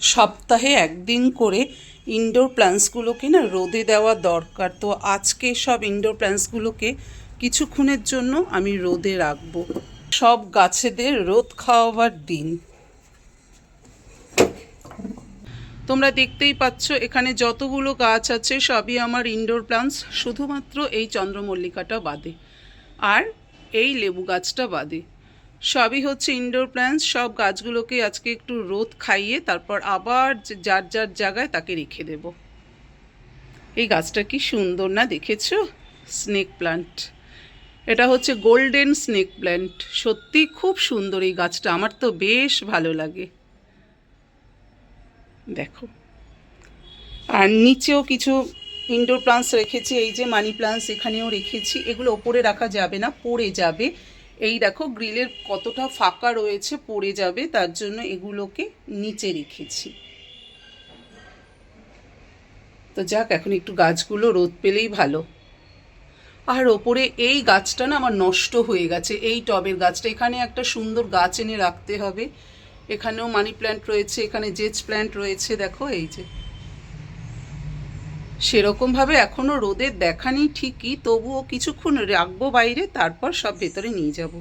সপ্তাহে একদিন করে ইনডোর প্ল্যান্টসগুলোকে না রোদে দেওয়া দরকার। তো আজকে সব ইনডোর প্ল্যান্টসগুলোকে কিছুক্ষণের জন্য আমি রোদে রাখব। সব গাছেদের রোদ খাওয়াবার দিন। তোমরা দেখতেই পাচ্ছ, এখানে যতগুলো গাছ আছে, সবই আমার ইনডোর প্লান্টস শুধুমাত্র এই চন্দ্রমল্লিকাটা বাদে। আর এই লেবু গাছটা বাদে। সবই হচ্ছে ইনডোর প্ল্যান্টস সব গাছগুলোকে আজকে একটু রোদ খাইয়ে তারপর আবার যার যার জায়গায় তাকে রেখে দেব। এই গাছটা কি সুন্দর না দেখেছ? স্নেক প্লান্ট এটা হচ্ছে গোল্ডেন স্নেক প্ল্যান্ট সত্যি খুব সুন্দর এই গাছটা, আমার তো বেশ ভালো লাগে। দেখো। আর নিচেও কিছু ইনডোর প্লান্টস রেখেছি, এই যে মানি প্লান্টস এখানেও রেখেছি, এগুলো ওপরে রাখা যাবে না, পড়ে যাবে। এই দেখো, গ্রিলের কতটা ফাঁকা রয়েছে, পড়ে যাবে, তার জন্য এগুলোকে নিচে রেখেছি। তো যাক, এখন একটু গাছগুলো রোদ পেলেই ভালো। আর ওপরে এই গাছটা না আমার নষ্ট হয়ে গেছে, এই টবের গাছটা। এখানে একটা সুন্দর গাছ এনে রাখতে হবে। এখানেও মানি প্ল্যান্ট রয়েছে, এখানে জেজ প্ল্যান্ট রয়েছে, দেখো এই যে। সেরকমভাবে এখনও রোদের দেখা নেই ঠিকই, তবুও কিছুক্ষণ রাখব বাইরে, তারপর সব ভেতরে নিয়ে যাব।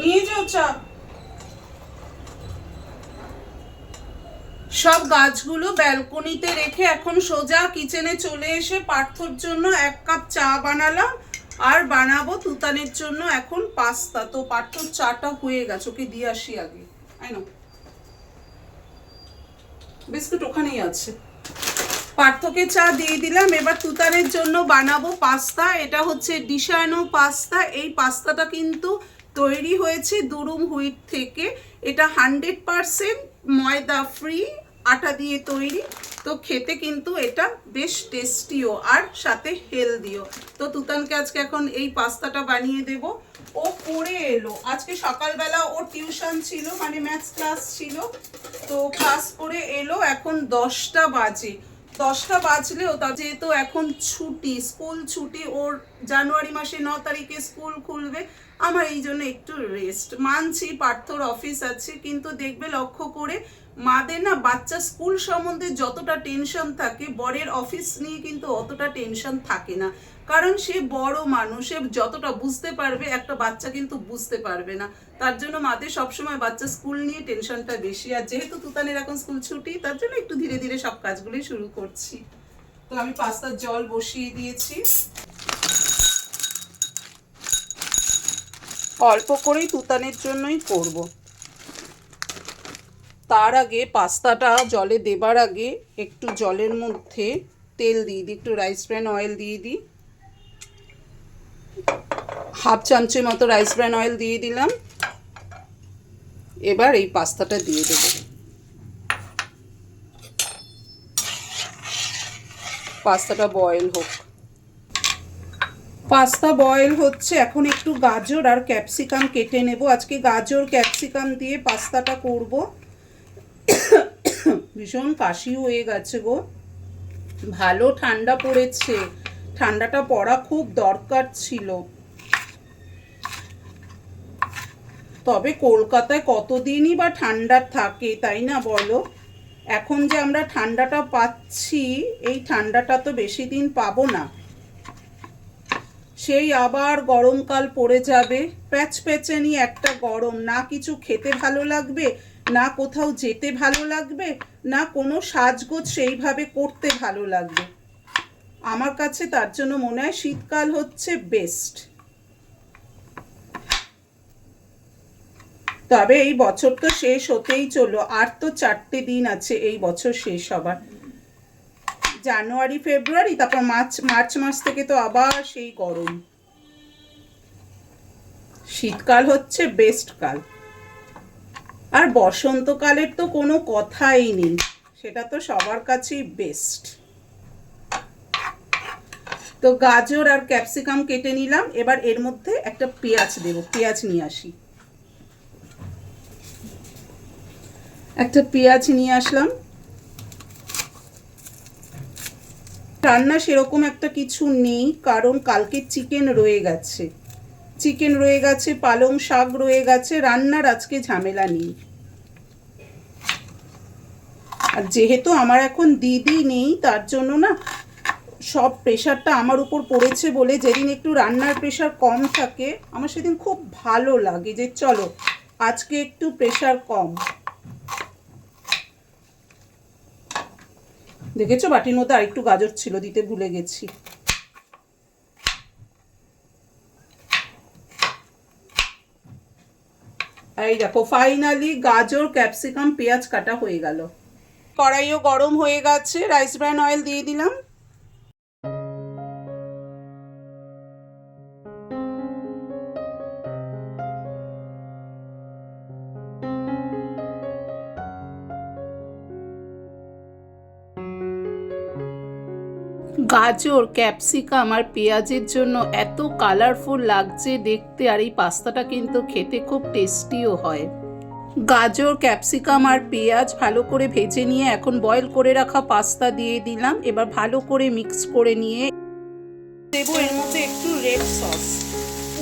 নিয়ে যাও চাপ সব গাছগুলো ব্যালকনিতে রেখে এখন সোজা কিচেনে চলে এসে পার্থর জন্য এক কাপ চা বানালাম, আর বানাবো তুতানের জন্য এখন পাস্তা। তো পার্থর চাটা হয়ে গেছে, ওকে দিয়ে আসি আগে। আই নো বিস্কুট ওখানেই আছে। পার্থকে চা দিয়ে দিলাম, এবার তুতানের জন্য বানাবো পাস্তা। এটা হচ্ছে ডিশানো পাস্তা। এই পাস্তাটা কিন্তু তৈরি হয়েছে দুরুম হুইট থেকে। এটা হান্ড্রেড পারসেন্ট ময়দা ফ্রি, আটা দিয়ে তৈরি। তো খেতে কিন্তু এটা বেশ টেস্টিও আর সাথে হেলদিও। তো তুতানকে আজকে এখন এই পাস্তাটা বানিয়ে দেব। ও পড়ে এলো। আজকে সকালবেলা ওর টিউশন ছিল মানে ম্যাথস ক্লাস ছিল। তো ক্লাস করে এলো এখন দশটা বাজে। দশটা বাজলেও তা যেহেতু এখন ছুটি স্কুল ছুটি, ওর জানুয়ারি মাসে ন তারিখে স্কুল খুলবে, আমার এই জন্য একটু রেস্ট মানছি পার্থর অফিস আছে, কিন্তু দেখবে লক্ষ্য করে মাদের না বাচ্চা স্কুল সম্বন্ধে যতটা টেনশন থাকে, বরের অফিস নিয়ে কিন্তু অতটা টেনশন থাকে না। কারণ সে বড় মানুষ, সে যতটা বুঝতে পারবে, একটা বাচ্চা কিন্তু বুঝতে পারবে না। তার জন্য মাদের সবসময় বাচ্চা স্কুল নিয়ে টেনশনটা বেশি। আর যেহেতু তুতানের এখন স্কুল ছুটি, তার জন্য একটু ধীরে ধীরে সব কাজগুলোই শুরু করছি। তো আমি পাস্তার জল বসিয়ে দিয়েছি। অল্প করেই তুতানের জন্যই করব। তার আগে পাস্তাটা জলে দেবার আগে একটু জলের মধ্যে তেল দিয়ে দিই, একটু রাইস ব্র্যান অয়েল দিয়ে দিই। হাফ চামচের মতো রাইস ব্র্যান অয়েল দিয়ে দিলাম। এবার এই পাস্তাটা দিয়ে দেবো। পাস্তাটা বয়েল হোক। পাস্তা বয়েল হচ্ছে, এখন একটু গাজর আর ক্যাপসিকাম কেটে নেব। আজকে গাজর ক্যাপসিকাম দিয়ে পাস্তাটা করব। ভীষণ কাশি হয়ে গেছে গো। ভালো ঠান্ডা পড়েছে। ঠান্ডাটা পড়া খুব দরকার ছিল। তবে কলকাতায় কতদিনই বা ঠান্ডা থাকে, তাই না বলো? এখন যে আমরা ঠান্ডাটা পাচ্ছি, এই ঠান্ডাটা তো বেশি দিন পাবো না। সেই আবার গরমকাল পড়ে যাবে। প্যাচ প্যাচানি একটা গরম। না কিছু খেতে ভালো লাগবে না কোথাও যেতে ভালো লাগবে, না কোনো সাজগোজ সেইভাবে করতে ভালো লাগবে। আমার কাছে তার জন্য মনে হয় শীতকাল হচ্ছে বেস্ট তবে এই বছর তো শেষ হতেই চলল, আর তো চারটে দিন আছে এই বছর শেষ হবার। জানুয়ারি, ফেব্রুয়ারি, তারপর মার্চ মার্চ মাস থেকে তো আবার সেই গরম। শীতকাল হচ্ছে বেস্ট কাল। আর বসন্তকালের তো কোনো কথাই নেই। সেটা তো সবার কাছেই বেস্ট তো গাজর আর ক্যাপসিকাম কেটে নিলাম, এবার এর মধ্যে একটা পেঁয়াজ দেব, পেঁয়াজ নিয়ে আসি। একটা পেঁয়াজ নিয়ে আসলাম। রান্না সেরকম একটা কিছু নেই, কারণ কালকে চিকেন রয়ে গেছে। চিকেন রয়ে গেছে, পালং শাক রয়ে গেছে, রান্নার আজকে ঝামেলা নেই। আর যেহেতু আমার এখন দিদি নেই, তার জন্য না সব প্রেশারটা আমার উপর পড়েছে বলে যেদিন একটু রান্নার প্রেশার কম থাকে, আমার সেদিন খুব ভালো লাগে যে চলো, আজকে একটু প্রেশার কম। দেখেছ বাটির মধ্যে আরেকটু গাজর ছিল, দিতে ভুলে গেছি। এই দেখো ফাইনালি গাজর ক্যাপসিকাম পেঁয়াজ কাটা হয়ে গেল। কড়াইও গরম হয়ে গেছে রাইস ব্র্যান অয়েল দিয়ে দিলাম। গাজর ক্যাপসিকাম আর পেঁয়াজের জন্য এত কালারফুল লাগছে দেখতে আর এই পাস্তাটা কিন্তু খেতে খুব টেস্টিও হয়। গাজর, ক্যাপসিকাম আর পেঁয়াজ ভালো করে ভেজে নিয়ে এখন বয়েল করে রাখা পাস্তা দিয়ে দিলাম। এবার ভালো করে মিক্স করে নিয়ে দেবো এর মধ্যে একটু রেড সস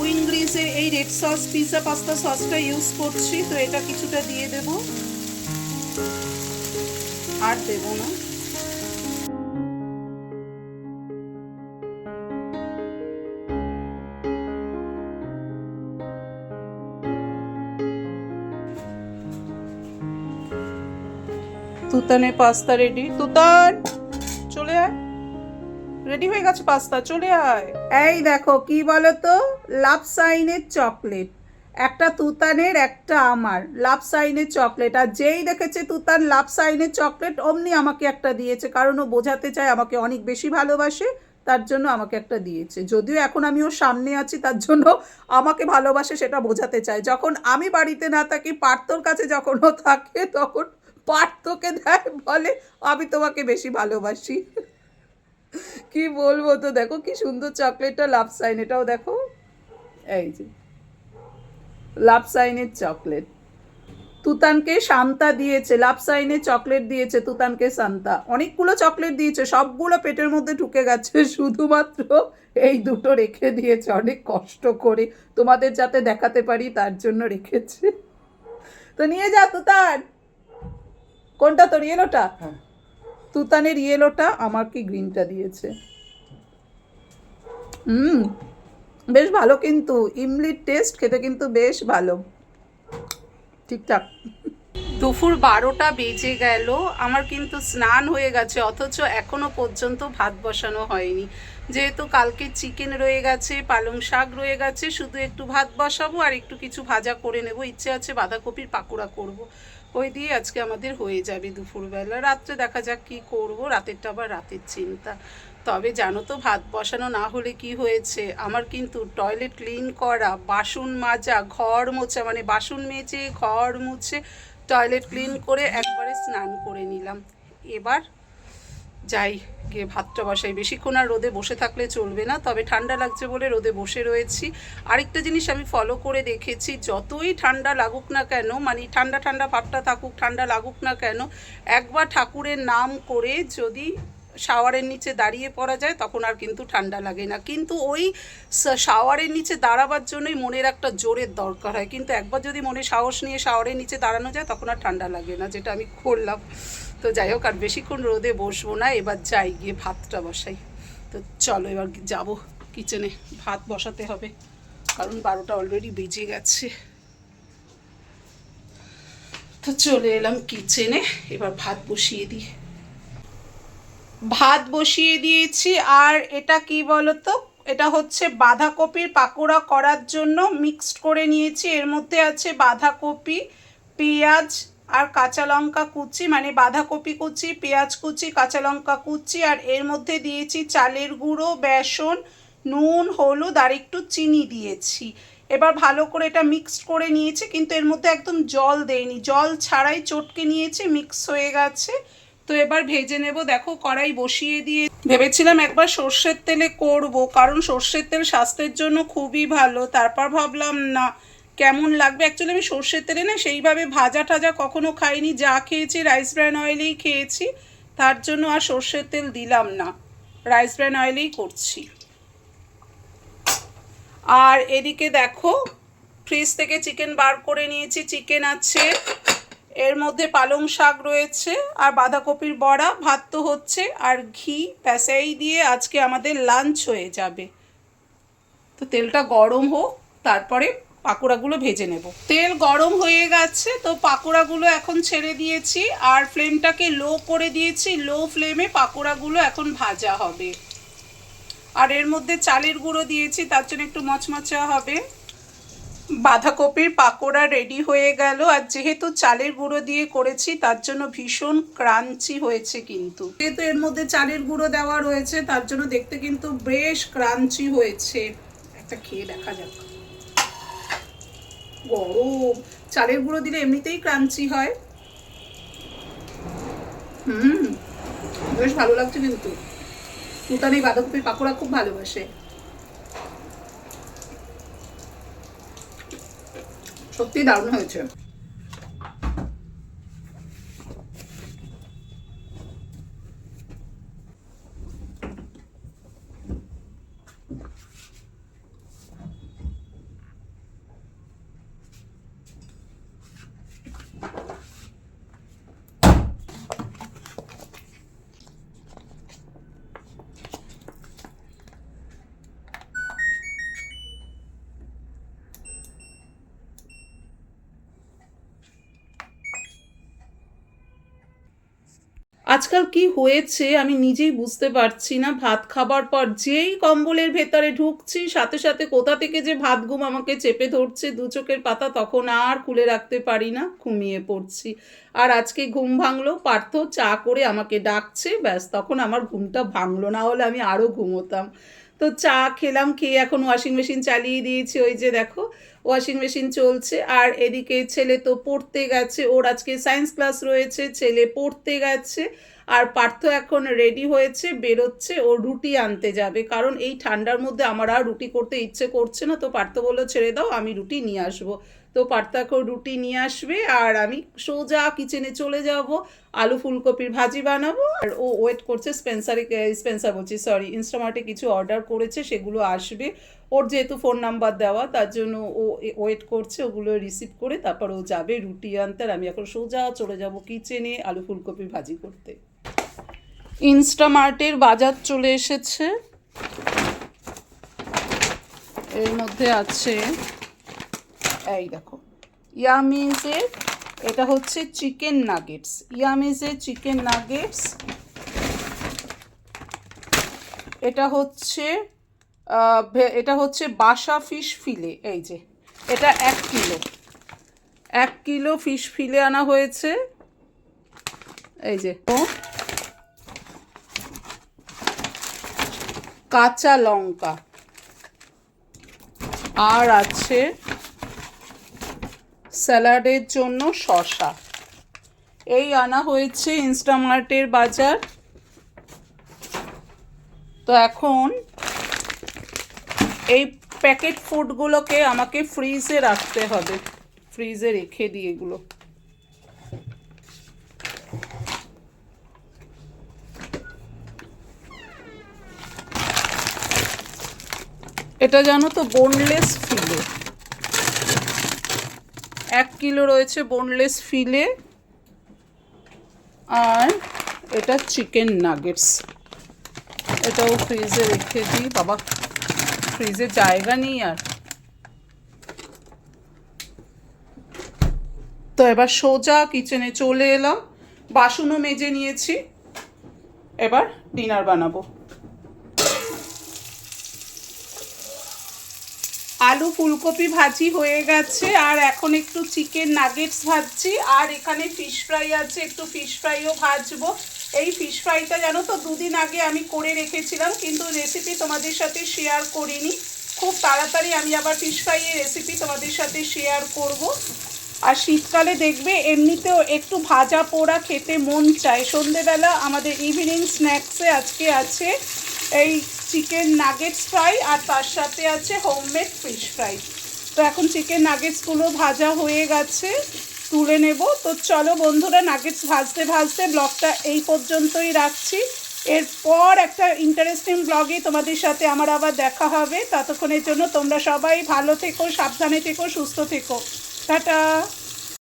উইংগ্রিজের এই রেড সস পিৎজা পাস্তা সসটা ইউজ করছি, তো এটা কিছুটা দিয়ে দেব। আর দেবো না। তুতানের পাস্তা রেডি তুতান, চলে আয়। রেডি হয়ে গেছে পাস্তা, চলে আয়। এই দেখো, কি বলো তো লাভ সাইনের চকলেট। একটা তুতানের, একটা আমার। লাভ সাইনের চকলেট। আর যেই দেখেছে তুতান লাভ সাইনের চকলেট, অমনি আমাকে একটা দিয়েছে। কারণ ও বোঝাতে চায় আমাকে অনেক বেশি ভালোবাসে, তার জন্য আমাকে একটা দিয়েছে। যদিও এখন আমি ওর সামনে আছি, তার জন্য আমাকে ভালোবাসে, সেটা বোঝাতে চায়। যখন আমি বাড়িতে না থাকি, পার্থর কাছে যখন ও থাকে, তখন পার্থকে দেয় বলে, আমি তোমাকে বেশি ভালোবাসি। কি বলব তো, দেখো কি সুন্দর চকলেটটা, লাভ সাইন, এটাও দেখো। এই যে, লাভ সাইনের চকলেট। তুতানকে শান্তা দিয়েছে, লাভ সাইনের চকলেট দিয়েছে তুতানকে শান্তা। অনেকগুলো চকলেট দিয়েছে, সবগুলো পেটের মধ্যে ঢুকে গেছে, শুধুমাত্র এই দুটো রেখে দিয়েছে, অনেক কষ্ট করে। তোমাদের যাতে দেখাতে পারি, তার জন্য রেখেছে। তো নিয়ে যা, তুতান! কোনটা তোর ইয়েলোটা তুতানের ইয়েলোটা আমাকে গ্রিনটা দিয়েছে। হুম বেশ ভালো কিন্তু ইমলির টেস্ট খেতে কিন্তু বেশ ভালো। ঠিকঠাক। দুপুর বারোটা বেজে গেল আমার কিন্তু স্নান হয়ে গেছে অথচ এখনও পর্যন্ত ভাত বসানো হয়নি। যেহেতু কালকে চিকেন রয়ে গেছে, পালং শাক রয়ে গেছে, শুধু একটু ভাত বসাবো আর একটু কিছু ভাজা করে নেব। ইচ্ছে আছে বাঁধাকপির পাকোড়া করব। ওই দিয়ে আজকে আমাদের হয়ে যাবে দুপুরবেলা। রাত্রে দেখা যাক কি করব, রাতেরটা আবার রাতের চিন্তা। তবে জানো তো, ভাত বসানো না হলে কি হয়েছে? আমার কিন্তু টয়লেট ক্লিন করা, বাসন মাজা, ঘর মোছা মানে বাসন মেজে, ঘর মুছে, টয়লেট ক্লিন করে একবারে স্নান করে নিলাম। এবার যাই। গিয়ে ভাতটা বসাই বেশিক্ষণ আর রোদে বসে থাকলে চলবে না। তবে ঠান্ডা লাগছে বলে রোদে বসে রয়েছি। আরেকটা জিনিস আমি ফলো করে দেখেছি, যতই ঠান্ডা লাগুক না কেন মানে ঠান্ডা ঠান্ডা ভাবটা থাকুক, ঠান্ডা লাগুক না কেন, একবার ঠাকুরের নাম করে যদি শাওয়ারের নিচে দাঁড়িয়ে পড়া যায়, তখন আর কিন্তু ঠান্ডা লাগে না। কিন্তু ওই শাওয়ারের নিচে দাঁড়াবার জন্যই মনের একটা জোরের দরকার হয়। কিন্তু একবার যদি মনে সাহস নিয়ে শাওয়ারের নিচে দাঁড়ানো যায়, তখন আর ঠান্ডা লাগে না, যেটা আমি করলাম। তো যাই হোক, আর বেশিক্ষণ রোদে বসবো না, এবার যাই, গিয়ে ভাতটা বসাই। তো চলো এবার যাব কিচেনে ভাত বসাতে হবে, কারণ বারোটা অলরেডি বেজে গেছে। তো চলে এলাম কিচেনে এবার ভাত বসিয়ে দিই। ভাত বসিয়ে দিয়েছি, আর এটা কি বলতো, এটা হচ্ছে বাঁধাকপির পাকোড়া করার জন্য মিক্সড করে নিয়েছি। এর মধ্যে আছে বাঁধাকপি, পেঁয়াজ আর কাঁচা লঙ্কা কুচি মানে বাঁধাকপি কুচি, পেঁয়াজ কুচি, কাঁচা লঙ্কা কুচি, আর এর মধ্যে দিয়েছি চালের গুঁড়ো, বেসন, নুন, হলুদ, আর একটু চিনি দিয়েছি। এবার ভালো করে এটা মিক্সড করে নিয়েছি, কিন্তু এর মধ্যে একদম জল দেয়নি জল ছাড়াই চটকে নিয়েছি মিক্স হয়ে গেছে। তো এবার ভেজে নেব, দেখো কড়াই বসিয়ে দিয়ে। ভেবেছিলাম একবার সর্ষের তেলে করব, কারণ সর্ষের তেল স্বাস্থ্যের জন্য খুবই ভালো, তারপর ভাবলাম না। কেমন লাগবে? অ্যাকচুয়ালি আমি সর্ষের তেলে না সেইভাবে ভাজা টাজা কখনো খাইনি। যা খেয়েছি রাইস ব্র্যান অয়েলেই খেয়েছি। তার জন্য আর সর্ষের তেল দিলাম না। রাইস ব্র্যান অয়েলেই করছি। আর এদিকে দেখো ফ্রিজ থেকে চিকেন বার করে নিয়েছি। চিকেন আছে, এর মধ্যে পালং শাক রয়েছে, আর বাঁধাকপির বড়া, ভাত তো হচ্ছে, আর ঘি প্যাসাই দিয়ে আজকে আমাদের লাঞ্চ হয়ে যাবে। তো তেলটা গরম হোক, তারপরে পাকোড়াগুলো ভেজে নেব। তেল গরম হয়ে গেছে, তো পাকোড়াগুলো এখন ছেড়ে দিয়েছি আর ফ্লেমটাকে লো করে দিয়েছি। লো ফ্লেমে পাকোড়াগুলো এখন ভাজা হবে। আর এর মধ্যে চালের গুঁড়ো দিয়েছি, তার জন্য একটু মচমচা হবে। বাঁধাকপির পাকোড়া রেডি হয়ে গেল, আর যেহেতু চালের গুঁড়ো দিয়ে করেছি, তার জন্য ভীষণ ক্রাঞ্চি হয়েছে কিন্তু। যেহেতু এর মধ্যে চালের গুঁড়ো দেওয়া রয়েছে, তার জন্য দেখতে কিন্তু বেশ ক্রাঞ্চি হয়েছে। একটা খেয়ে দেখা যাক। গরম। চালের গুঁড়ো দিলে এমনিতেই ক্রাঞ্চি হয়। হুম, বেশ ভালো লাগছে কিন্তু। তুতান এই বাঁধাকপির পাকোড়া খুব ভালোবাসে। সত্যি দারুণ হয়েছে। আজকাল কি হয়েছে আমি নিজেই বুঝতে পারছি না। ভাত খাবার পর যেই কম্বলের ভেতরে ঢুকছি, সাথে সাথে কোথা থেকে যে ভাত ঘুম আমাকে চেপে ধরছে, দু চোখের পাতা তখন আর খুলে রাখতে পারি না, ঘুমিয়ে পড়ছি। আর আজকে ঘুম ভাঙলো, পার্থ চা করে আমাকে ডাকছে, ব্যাস তখন আমার ঘুমটা ভাঙলো, না হলে আমি আরও ঘুমোতাম। তো চা খেলাম, খেয়ে এখন ওয়াশিং মেশিন চালিয়ে দিয়েছি, ওই যে দেখো ওয়াশিং মেশিন চলছে। আর এদিকে ছেলে তো পড়তে গেছে। ওর আজকে সায়েন্স ক্লাস রয়েছে, ছেলে পড়তে গেছে। আর পার্থ এখন রেডি হয়েছে, বেরোচ্ছে, ও রুটি আনতে যাবে। কারণ এই ঠান্ডার মধ্যে আমার আর রুটি করতে ইচ্ছে করছে না। তো পার্থ বলল, ছেড়ে দাও, আমি রুটি নিয়ে আসব। তো পার্থ এখন রুটি নিয়ে আসবে আর আমি সোজা কিচেনে চলে যাব, আলু ফুলকপির ভাজি বানাবো আর ও ওয়েট করছে স্পেন্সারে স্পেন্সার বলছি সরি ইনস্টামার্টে কিছু অর্ডার করেছে, সেগুলো আসবে। ওর যেহেতু ফোন নাম্বার দেওয়া, তার জন্য ও ওয়েট করছে, ওগুলো রিসিভ করে তারপর ও যাবে রুটি আনতে আর আমি এখন সোজা চলে যাব কিচেনে আলু ফুলকপি ভাজি করতে। ইনস্টামার্টের বাজার চলে এসেছে। এর মধ্যে আছে এই দেখো। ইয়ামিজের, এটা হচ্ছে চিকেন নাগেটস। ইয়ামিজের চিকেন নাগেটস, এটা হচ্ছে এটা হচ্ছে বাসা ফিশ ফিলে, এই যে, এটা এক কিলো। এক কিলো ফিশ ফিলে আনা হয়েছে। এই যে কাঁচা লঙ্কা। আর আছে স্যালাডের জন্য শসা। এই আনা হয়েছে ইনস্টামার্টের বাজার। তো এখন এই প্যাকেট ফুডগুলোকে আমাকে ফ্রিজে রাখতে হবে। ফ্রিজে রেখে দিই এগুলো। এটা জানো তো বোনলেস ফিলে কিলো রয়েছে বোনলেস ফিলে আর এটা চিকেন নাগেটস এটাও ফ্রিজে রেখে দিই। বাবা ফ্রিজে জায়গা নেই আর। তো এবার সোজা কিচেনে চলে এলাম। বাসনও মেজে নিয়েছি। এবার ডিনার বানাবো। আলু ফুলকপি ভাজি হয়ে গেছে, আর এখন একটু চিকেন নাগেটস ভাজছি, আর এখানে ফিশ ফ্রাই আছে, একটু ফিশ ফ্রাইও ভাজবো। এই ফিশ ফ্রাইটা জানো তো, দুদিন আগে আমি করে রেখেছিলাম, কিন্তু রেসিপি তোমাদের সাথে শেয়ার করিনি। খুব তাড়াতাড়ি আমি আবার ফিশ ফ্রাইয়ের রেসিপি তোমাদের সাথে শেয়ার করব। আর শীতকালে দেখবে, এমনিতেও একটু ভাজা পোড়া খেতে মন চায়। সন্ধেবেলা আমাদের ইভিনিং স্ন্যাক্সে আজকে আছে এই চিকেন নাগেটস ফ্রাই আর তার সাথে আছে হোমমেড ফিশ ফ্রাই তো এখন চিকেন নাগেটসগুলো ভাজা হয়ে গেছে, তুলে নেব। তো চলো বন্ধুরা নাগেটস ভাজতে ভাজতে ব্লগটা এই পর্যন্তই রাখছি। এরপর একটা ইন্টারেস্টিং ব্লগে তোমাদের সাথে আমার আবার দেখা হবে। ততক্ষণের জন্য তোমরা সবাই ভালো থেকো, সাবধানে থেকো, সুস্থ থেকো। টাটা!